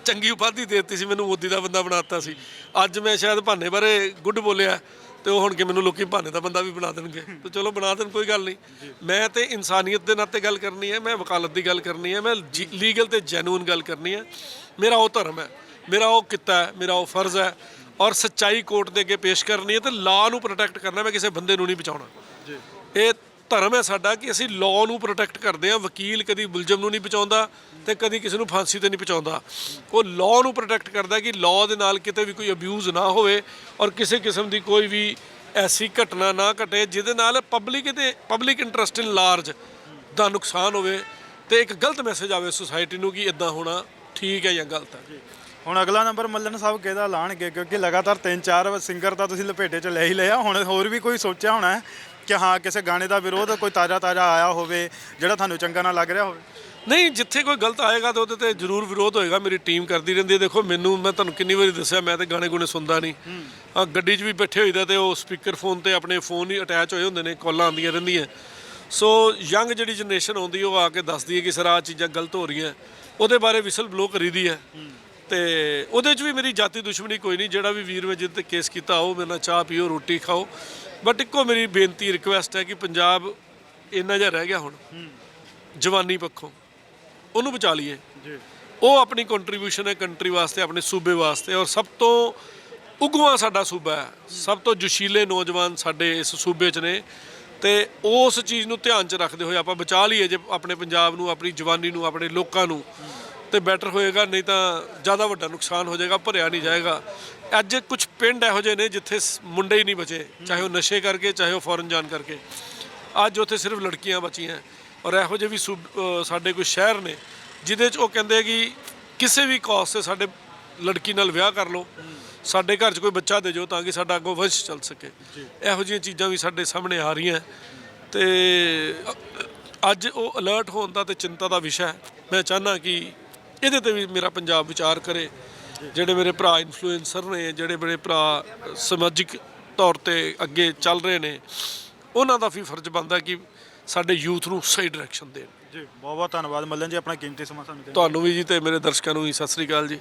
Speaker 2: ਚੰਗੀ ਉਪਾਧੀ ਦੇ ਦਿੱਤੀ ਸੀ, ਮੈਨੂੰ ਮੋਦੀ ਦਾ ਬੰਦਾ ਬਣਾਤਾ ਸੀ। ਅੱਜ ਮੈਂ ਸ਼ਾਇਦ ਭਾਨੇ ਬਾਰੇ ਗੁੱਡ ਬੋਲਿਆ। ਤੇ ਉਹ ਹੁਣ ਕਿ ਮੈਨੂੰ ਲੋਕੀ ਭਾਨੇ ਦਾ ਬੰਦਾ ਵੀ ਬਣਾ ਦੇਣਗੇ। ਤੇ ਚਲੋ ਬਣਾ ਦੇਣ ਕੋਈ ਗੱਲ ਨਹੀਂ। ਮੈਂ ਤੇ ਇਨਸਾਨੀਅਤ ਦੇ ਨਾਤੇ ਗੱਲ ਕਰਨੀ ਹੈ ਮੈਂ ਵਕਾਲਤ ਦੀ ਗੱਲ ਕਰਨੀ ਹੈ ਮੈਂ ਲੀਗਲ ਤੇ ਜੈਨੂਇਨ ਗੱਲ ਕਰਨੀ ਹੈ। ਮੇਰਾ ਉਹ ਧਰਮ ਹੈ ਮੇਰਾ ਉਹ ਕਿੱਤਾ ਹੈ ਮੇਰਾ ਉਹ ਫਰਜ਼ ਹੈ। ਔਰ ਸੱਚਾਈ ਕੋਰਟ ਦੇ ਅੱਗੇ ਪੇਸ਼ ਕਰਨੀ ਹੈ ਤੇ ਲਾਅ ਨੂੰ ਪ੍ਰੋਟੈਕਟ ਕਰਨਾ ਮੈਂ ਕਿਸੇ ਬੰਦੇ ਨੂੰ ਨਹੀਂ ਬਚਾਉਣਾ। ਇਹ ਧਰਮ ਹੈ ਸਾਡਾ ਕਿ ਅਸੀਂ ਲਾਅ ਨੂੰ ਪ੍ਰੋਟੈਕਟ ਕਰਦੇ ਹਾਂ, ਵਕੀਲ ਕਦੀ ਮੁਲਜ਼ਮ ਨੂੰ ਨਹੀਂ ਬਚਾਉਂਦਾ ਤੇ ਕਦੀ ਕਿਸੇ ਨੂੰ ਫਾਂਸੀ ਤੇ ਨਹੀਂ ਪਹੁੰਚਾਉਂਦਾ। ਉਹ ਲਾਅ ਨੂੰ ਪ੍ਰੋਟੈਕਟ ਕਰਦਾ ਕਿ ਲਾਅ ਦੇ ਨਾਲ ਕਿਤੇ ਵੀ ਕੋਈ ਅਬਿਊਜ਼ ਨਾ ਹੋਵੇ ਔਰ ਕਿਸੇ ਕਿਸਮ ਦੀ ਕੋਈ ਵੀ ਐਸੀ ਘਟਨਾ ਨਾ ਘਟੇ ਜਿਹਦੇ ਨਾਲ ਪਬਲਿਕ ਦੇ ਪਬਲਿਕ ਇੰਟਰਸਟ ਇਨ ਲਾਰਜ ਦਾ ਨੁਕਸਾਨ ਹੋਵੇ ਤੇ ਇੱਕ ਗਲਤ ਮੈਸੇਜ ਆਵੇ ਸੁਸਾਇਟੀ ਨੂੰ ਕਿ ਇਦਾਂ ਹੋਣਾ ਠੀਕ ਹੈ ਜਾਂ ਗਲਤ ਹੈ।
Speaker 1: ਹੁਣ ਅਗਲਾ ਨੰਬਰ ਮੱਲਣ ਸਾਹਿਬ ਕਿਹਦਾ ਲਾਣਗੇ? ਕਿਉਂਕਿ ਲਗਾਤਾਰ ਤਿੰਨ ਚਾਰ ਸਿੰਗਰ ਤਾਂ ਤੁਸੀਂ ਲਪੇਟੇ 'ਚ ਲੈ ਹੀ ਲਿਆ ਹੁਣ ਹੋਰ ਵੀ ਕੋਈ ਸੋਚਿਆ ਹੋਣਾ ਕਿ ਹਾਂ ਕਿਸੇ ਗਾਣੇ ਦਾ ਵਿਰੋਧ ਕੋਈ ਤਾਜ਼ਾ ਤਾਜ਼ਾ ਆਇਆ ਹੋਵੇ ਜਿਹੜਾ ਤੁਹਾਨੂੰ ਚੰਗਾ ਨਾ ਲੱਗ ਰਿਹਾ ਹੋਵੇ?
Speaker 2: ਨਹੀਂ ਜਿੱਥੇ ਕੋਈ ਗਲਤ ਆਏਗਾ ਤਾਂ ਉਹਦੇ ਤੇ ਜ਼ਰੂਰ ਵਿਰੋਧ ਹੋਏਗਾ ਮੇਰੀ ਟੀਮ ਕਰਦੀ ਰਹਿੰਦੀ ਹੈ। ਦੇਖੋ ਮੈਨੂੰ ਮੈਂ ਤੁਹਾਨੂੰ ਕਿੰਨੀ ਵਾਰੀ ਦੱਸਿਆ ਮੈਂ ਤੇ ਗਾਣੇ ਗੁਣੇ ਸੁਣਦਾ ਨਹੀਂ। ਆ ਗੱਡੀ 'ਚ ਵੀ ਬੈਠੇ ਹੋਈਦਾ ਤੇ ਉਹ ਸਪੀਕਰ ਫੋਨ ਤੇ ਆਪਣੇ ਫੋਨ ਹੀ ਅਟੈਚ ਹੋਏ ਹੁੰਦੇ ਨੇ ਕਾਲਾਂ ਆਉਂਦੀਆਂ ਰਹਿੰਦੀਆਂ। ਸੋ ਯੰਗ ਜਿਹੜੀ ਜਨਰੇਸ਼ਨ ਆਉਂਦੀ ਉਹ ਆ ਕੇ ਦੱਸਦੀ ਹੈ ਕਿ ਸਰ ਆਹ ਚੀਜ਼ਾਂ ਗਲਤ ਹੋ ਰਹੀਆਂ। ਉਹਦੇ ਬਾਰੇ ਵਿਸਲ ਬਲੋ ਕਰੀਦੀ ਹੈ। ਤੇ ਉਹਦੇ 'ਚ ਵੀ ਮੇਰੀ ਜਾਤੀ ਦੁਸ਼ਮਣੀ ਕੋਈ ਨਹੀਂ ਜਿਹੜਾ ਵੀ ਵੀਰ ਮੈਂ ਜਿਹਦੇ ਤੇ ਕੇਸ ਕੀਤਾ ਉਹ ਮੇਰੇ ਨਾਲ ਚਾਹ ਪੀਓ ਰੋਟੀ ਖਾਓ। ਬਟ ਇੱਕੋ ਮੇਰੀ ਬੇਨਤੀ ਰਿਕੁਐਸਟ ਹੈ ਕਿ ਪੰਜਾਬ ਇੰਨਾ ਜਿਹਾ ਰਹਿ ਗਿਆ ਹੁਣ ਜਵਾਨੀ ਪੱਖੋਂ ਉਹਨੂੰ ਬਚਾ ਲਈਏ।
Speaker 1: ਜੀ।
Speaker 2: ਉਹ ਆਪਣੀ ਕੰਟਰੀਬਿਊਸ਼ਨ ਹੈ ਕੰਟਰੀ ਵਾਸਤੇ ਆਪਣੇ ਸੂਬੇ ਵਾਸਤੇ ਔਰ ਸਭ ਤੋਂ ਉਗਵਾ ਸਾਡਾ ਸੂਬਾ ਹੈ। ਸਭ ਤੋਂ ਜੋਸ਼ੀਲੇ ਨੌਜਵਾਨ ਸਾਡੇ ਇਸ ਸੂਬੇ 'ਚ ਨੇ। ਤੇ ਉਸ ਚੀਜ਼ ਨੂੰ ਧਿਆਨ 'ਚ ਰੱਖਦੇ ਹੋਏ ਆਪਾਂ ਬਚਾ ਲਈਏ ਜੇ ਆਪਣੇ ਪੰਜਾਬ ਨੂੰ ਆਪਣੀ ਜਵਾਨੀ ਨੂੰ ਆਪਣੇ ਲੋਕਾਂ ਨੂੰ। ਤੇ ਬੈਟਰ ਹੋਏਗਾ ਨਹੀਂ ਤਾਂ ਜ਼ਿਆਦਾ ਵੱਡਾ ਨੁਕਸਾਨ ਹੋ ਜਾਏਗਾ ਭਰਿਆ ਨਹੀਂ ਜਾਏਗਾ। ਅੱਜ ਕੁਝ ਪਿੰਡ ਇਹੋ ਜਿਹੇ ਨੇ ਜਿੱਥੇ ਸ- ਮੁੰਡੇ ਹੀ ਨਹੀਂ ਬਚੇ ਚਾਹੇ ਉਹ ਨਸ਼ੇ ਕਰਕੇ ਚਾਹੇ ਉਹ ਫੌਰਨ ਜਾਣ ਕਰਕੇ। ਅੱਜ ਉੱਥੇ ਸਿਰਫ ਲੜਕੀਆਂ ਬਚੀਆਂ ਔਰ ਇਹੋ ਜਿਹੇ ਵੀ ਸੂਬ- ਅਹ ਸਾਡੇ ਕੋਈ ਸ਼ਹਿਰ ਨੇ ਜਿਹਦੇ 'ਚ ਉਹ ਕਹਿੰਦੇ ਕਿ ਕਿਸੇ ਵੀ ਕਾਸ ਤੇ ਸਾਡੇ ਲੜਕੀ ਨਾਲ ਵਿਆਹ ਕਰ ਲਓ ਸਾਡੇ ਘਰ 'ਚ ਕੋਈ ਬੱਚਾ ਦੇ ਜਾਓ ਤਾਂ ਕਿ ਸਾਡਾ ਅੱਗੋਂ ਵੰਸ਼ ਚੱਲ ਸਕੇ। ਇਹੋ ਜਿਹੀਆਂ ਚੀਜ਼ਾਂ ਵੀ ਸਾਡੇ ਸਾਹਮਣੇ ਆ ਰਹੀਆਂ ਤੇ ਅ- ਅੱਜ ਉਹ ਅਲਰਟ ਹੋਣ ਦਾ ਤੇ ਚਿੰਤਾ ਦਾ ਵਿਸ਼ਾ ਹੈ। ਮੈਂ ਚਾਹਨਾ ਕਿ ਇਹਦੇ ਤੇ ਵੀ ਮੇਰਾ ਪੰਜਾਬ ਵਿਚਾਰ ਕਰੇ। ਜਿਹੜੇ ਮੇਰੇ ਭਰਾ ਇਨਫਲੂਐਂਸਰ ਨੇ ਜਿਹੜੇ ਮੇਰੇ ਭਰਾ ਸਮਾਜਿਕ ਤੌਰ ਤੇ ਅੱਗੇ ਚੱਲ ਰਹੇ ਨੇ ਉਹਨਾਂ ਦਾ ਵੀ ਫਰਜ਼ ਬਣਦਾ ਕਿ ਸਾਡੇ ਯੂਥ ਨੂੰ ਸਹੀ ਡਾਇਰੈਕਸ਼ਨ ਦੇਣ।
Speaker 1: ਜੀ ਬਹੁਤ ਬਹੁਤ ਧੰਨਵਾਦ। ਮੱਲਨ ਜੀ ਆਪਣਾ ਕੀਮਤੀ ਸਮਾਂ ਸਾਨੂੰ ਦੇਣ।
Speaker 2: ਤੁਹਾਨੂੰ ਵੀ ਜੀ ਤੇ ਮੇਰੇ ਦਰਸ਼ਕਾਂ ਨੂੰ ਵੀ ਸਤਿ ਸ੍ਰੀ ਅਕਾਲ ਜੀ।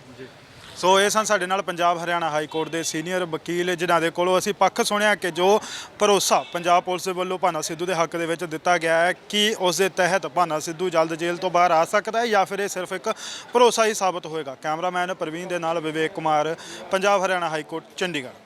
Speaker 1: ਸੋ ਇਹ ਸਨ ਸਾਡੇ ਨਾਲ ਪੰਜਾਬ ਹਰਿਆਣਾ ਹਾਈ ਕੋਰਟ ਦੇ ਸੀਨੀਅਰ ਵਕੀਲ, ਜਿਨ੍ਹਾਂ ਦੇ ਕੋਲੋਂ ਅਸੀਂ ਪੱਖ ਸੁਣਿਆ ਕਿ ਜੋ ਭਰੋਸਾ ਪੰਜਾਬ ਪੁਲਿਸ ਵੱਲੋਂ ਭਾਨਾ ਸਿੱਧੂ ਦੇ ਹੱਕ ਦੇ ਵਿੱਚ ਦਿੱਤਾ ਗਿਆ ਹੈ, ਕਿ ਉਸ ਦੇ ਤਹਿਤ ਭਾਨਾ ਸਿੱਧੂ ਜਲਦ ਜੇਲ੍ਹ ਤੋਂ ਬਾਹਰ ਆ ਸਕਦਾ ਹੈ ਜਾਂ ਫਿਰ ਇਹ ਸਿਰਫ ਇੱਕ ਭਰੋਸਾ ਹੀ ਸਾਬਤ ਹੋਏਗਾ? ਕੈਮਰਾਮੈਨ ਪ੍ਰਵੀਨ ਦੇ ਨਾਲ ਵਿਵੇਕ ਕੁਮਾਰ, ਪੰਜਾਬ ਹਰਿਆਣਾ ਹਾਈ ਕੋਰਟ, ਚੰਡੀਗੜ੍ਹ।